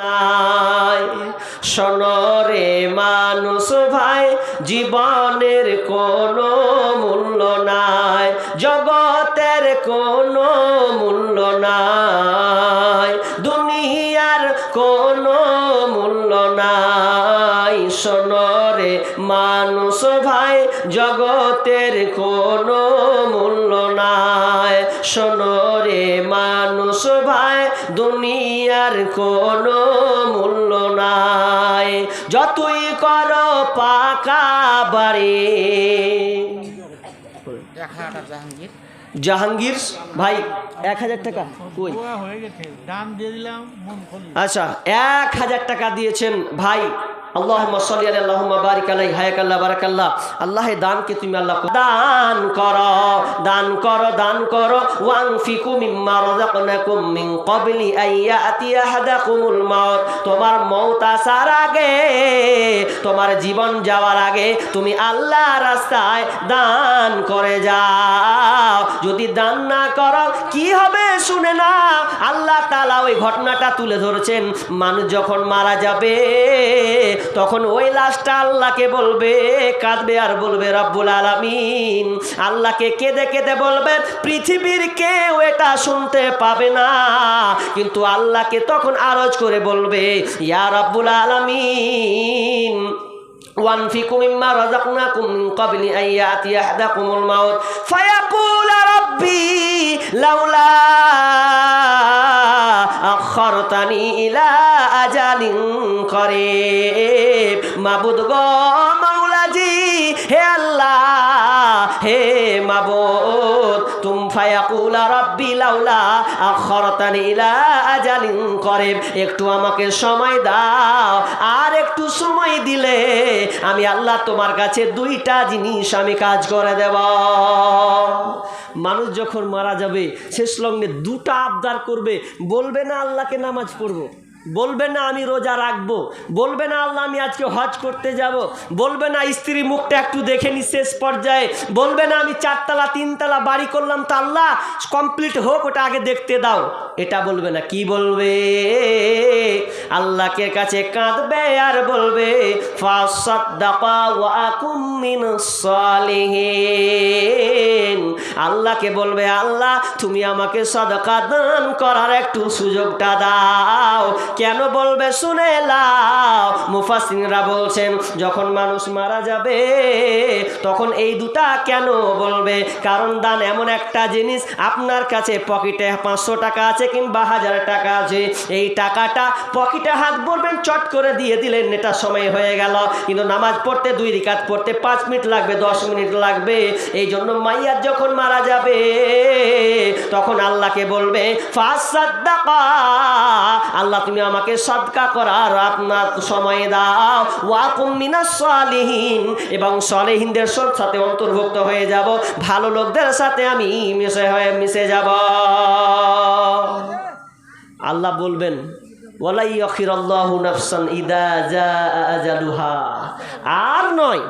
নাই। সনরে মানুষ ভাই, জীবনের কোনো মূল্য নাই। জগতের কোনো মূল্য নাই। দুনিয়ার কোনো মূল্য নাই। সনরে মানুষ ভাই জগতের কোনো মূল্য নাই। সনরে মানুষ ভাই দুনিয়ার কোনো মূল্য নাই। যতই কর পাকা বাড়ি। জাহাঙ্গীর জাহাঙ্গীর ভাই এক হাজার টাকা। কই? আচ্ছা এক হাজার টাকা দিয়েছেন ভাই। আল্লাহ সাল্লি আলাইহি, আল্লাহুম্মা বারিক আলাইহি হায়াকাল্লাহ বারাকাল্লাহ আল্লাহে দানকে তুমি আল্লাহ দান কর দান কর দান কর। করো ওয়ানফিকু মিম্মা রাযাকনাকুম মিন ক্বাবলি আন ইয়াতি আহাদাকুমুল মাউত। তোমার মউত আসার আগে, তোমার জীবন যাওয়ার আগে তুমি আল্লাহ রাস্তায় দান করে যাও। যদি দান না করো, কি হবে শুনে না আল্লাহ তাআলা ওই ঘটনাটা তুলে ধরেছেন। মানুষ যখন মারা যাবে তখন ওই লাশটা আল্লাহকে বলবে কাঁদবে আর বলবে রব্বুল আলামিন আল্লাহকে কেঁদে কেঁদে বলবে পৃথিবীর কেউ এটা শুনতে পাবে না কিন্তু আল্লাহকে তখন আরজ করে বলবে ইয়া রব্বুল আলামিন وانفقوا مما رزقناكم من قبل أن يأتي أحدكم الموت فيقول ربي لولا أخرتني إلى জালিং করে। মাবুদ গ মাওলাজি, হে আল্লাহ, হে মাবুদ, তুম ফায়াকুলা রব্বি লাউলা আখরতান ইলা আজালিন করে। একটু আমাকে সময় দাও, আর একটু সময় দিলে আমি আল্লাহ তোমার কাছে দুইটা জিনিস আমি কাজ করে দেব। মানুষ যখন মারা যাবে, শেষ লগ্নে দুটা আবদার করবে, বলবে না আল্লাহকে নামাজ পড়ব। বলবে না আমি রোজা রাখব, বলবে না আল্লাহ আমি আজকে হজ করতে যাব, বলবে না স্ত্রী মুখটা একটু দেখে নি শেষ পর্যায়ে, বলবে না আমি চারতলা, তিনতলা বাড়ি করলাম তো আল্লাহ কমপ্লিট হোক, ওটা আগে দেখতে দাও। এটা বলবে না, কি বলবে? আল্লাহকে কাছে কাঁদবে আর বলবে, ফাসাদ্দাকা ওয়া আকুম মিনাস সালিহিন। আল্লাহকে বলবে, আল্লাহ, তুমি আমাকে সদকা দান করার একটু সুযোগটা দাও। কেন বলবে, শুনে লাও মুফাসিনরা বলছেন, যখন মানুষ মারা যাবে, তখন এই দুটা কেন বলবে? কারণ দান এমন একটা জিনিস, আপনার কাছে পকেটে পাঁচশো টাকা আছে কিংবা হাজার টাকা আছে। এই টাকাটা পকেটে হাত বলবেন চট করে দিয়ে দিলেন, এটা সময় হয়ে গেল। কিন্তু নামাজ পড়তে দুই রিকাত পড়তে পাঁচ মিনিট লাগবে, দশ মিনিট লাগবে। এই জন্য মাইয়ার যখন মারা যাবে। তখন আল্লাহকে বলবে আল্লাহ তুমি আমাকে সদকা করার আপনার সময় দাও। ওয়াকুম মিনাস এবং সালেহিনদের সব সাথে অন্তর্ভুক্ত হয়ে যাব। ভালো লোকদের সাথে আমি মিশে হয়ে মিশে যাব। আল্লাহ বলবেন, ওয়ালাই আল্লাহু নাফসান আর নয়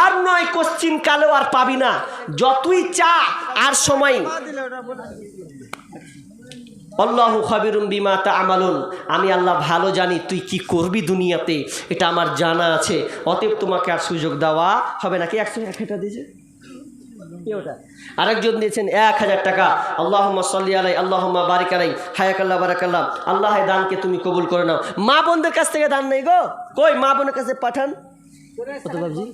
আর নয়, কোশ্চিন কালেও আর পাবি না। যতই চা আর সময়। আল্লাহু খাবিরুম বিমা তা আমালুন আমি আল্লাহ ভালো জানি, তুই কি করবি দুনিয়াতে? এটা আমার জানা আছে। অতএব তোমাকে আর সুযোগ দেওয়া হবে নাকি একশো এক হাজার দিয়েছে? আরেকজন দিয়েছেন এক হাজার টাকা। আল্লাহ সাল্লি আলাই আল্লাহ বারিক আলাই হায়াকাল্লাহ, বারাকাল্লাহ। আল্লাহ দানকে তুমি কবুল করে নাও। মা বোনদের কাছ থেকে দান নেই গো। কই মা বোনের কাছে পাঠান? কত বাবজি?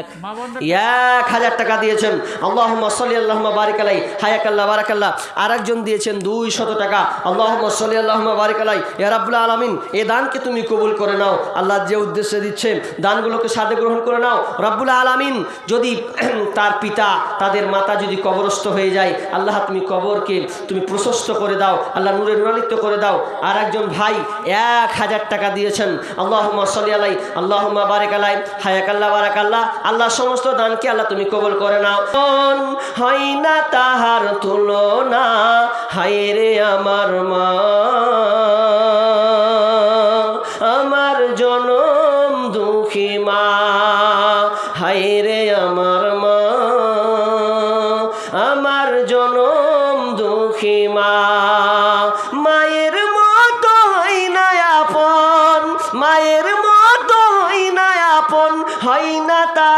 এক। হাজার টাকা দিয়েছেন। আল্লাহ সাল্লি আল্লাহ বারিক আলাই হায়াকাল্লাহ বারাকাল্লাহ আর একজন দিয়েছেন দুই শত টাকা। আল্লাহ সাল্লি আল্লাহ বারিক আলাই ইয়ারাবুল্লাহ আলমিন এ দানকে তুমি কবুল করে নাও। আল্লাহ যে উদ্দেশ্যে দিচ্ছেন দানগুলোকে সাথে গ্রহণ করে নাও। রব্বুল আলমিন যদি তার পিতা তাদের মাতা যদি কবরস্থ হয়ে যায় আল্লাহ তুমি কবরকে তুমি প্রশস্ত করে দাও আল্লাহ নূরে নুরালিত্ব করে দাও। আর একজন ভাই এক হাজার টাকা দিয়েছেন। আল্লাহ সাল্লি আলাই আল্লাহ বারেক আলাই হায়াকাল্লা, বারাকাল্লা, আল্লাহ সমস্ত দানকে আল্লাহ তুমি কবল করে নাও। হয় না তাহার তুলনা, হায় রে আমার মা।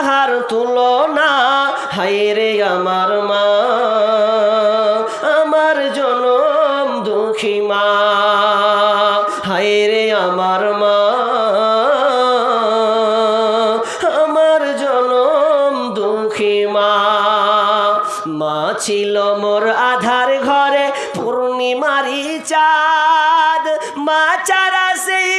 তাহার তুলনা। হায়রে আমার মা, আমার জনম দুঃখী মা। হায়রে আমার মা, আমার জনম দুঃখী মা। মা ছিল মোর আধার ঘরে পূর্ণিমারি চাঁদ। মা চারা সেই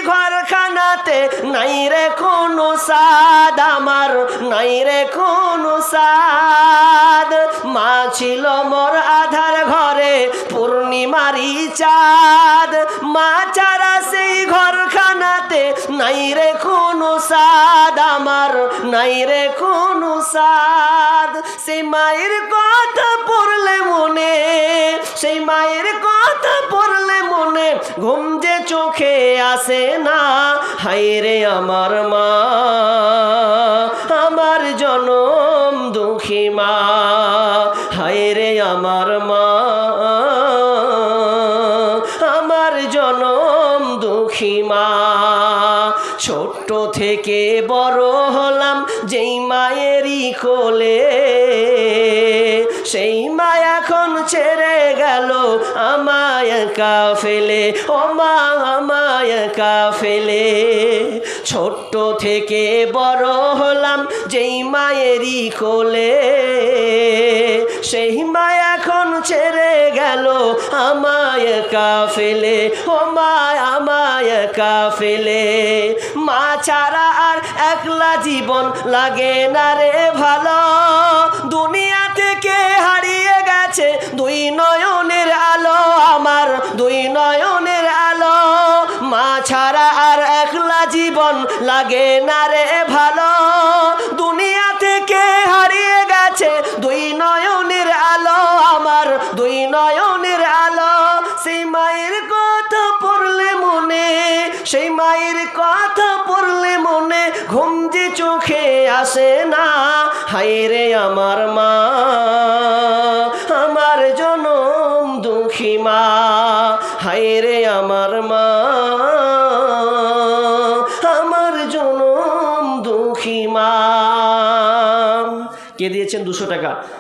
ঘরখানাতে নাই রে কোনো সাদ আমার, নাই রে কোনো সাদ। মা ছিল মোর আধার ঘরে পূর্ণিমারি চাঁদ। মা চারা সেই ঘরখানাতে নাই রে কোনো সাদ আমার, নাই রে কোনো সাদ। সেই মায়ের কথা পড়লে মনে, সেই মায়ের কথা পড়লে মনে, ঘুম চোখে আসে না। হায়রে আমার মা, আমার জনম দুঃখী মা। হায়রে আমার মা, আমার জনম দুঃখী মা। ছোট্ট থেকে বড় আমায় একা ফেলে ও মা আমায় একা ফেলে ছোট্ট থেকে বড় হলাম যেই মায়েরই কোলে। সেই মা এখন ছেড়ে গেল আমায় একা ফেলে ও মা আমায় একা ফেলে মা ছাড়া আর একলা জীবন লাগে না রে ভালো। দুনিয়া থেকে হারিয়ে গেছে দুই দুই নয়নের আলো, মা ছাড়া আর একলা জীবন লাগে না রে ভালো। দুনিয়া থেকে হারিয়ে গেছে দুই নয়নের আলো, আমার দুই নয়নের আলো। সেই মায়ের কথা পড়লে মনে, সেই মায়ের কথা পড়লে মনে ঘুম যে চোখে আসে না। হায় রে আমার মা। দিয়েছেন দুশো টাকা।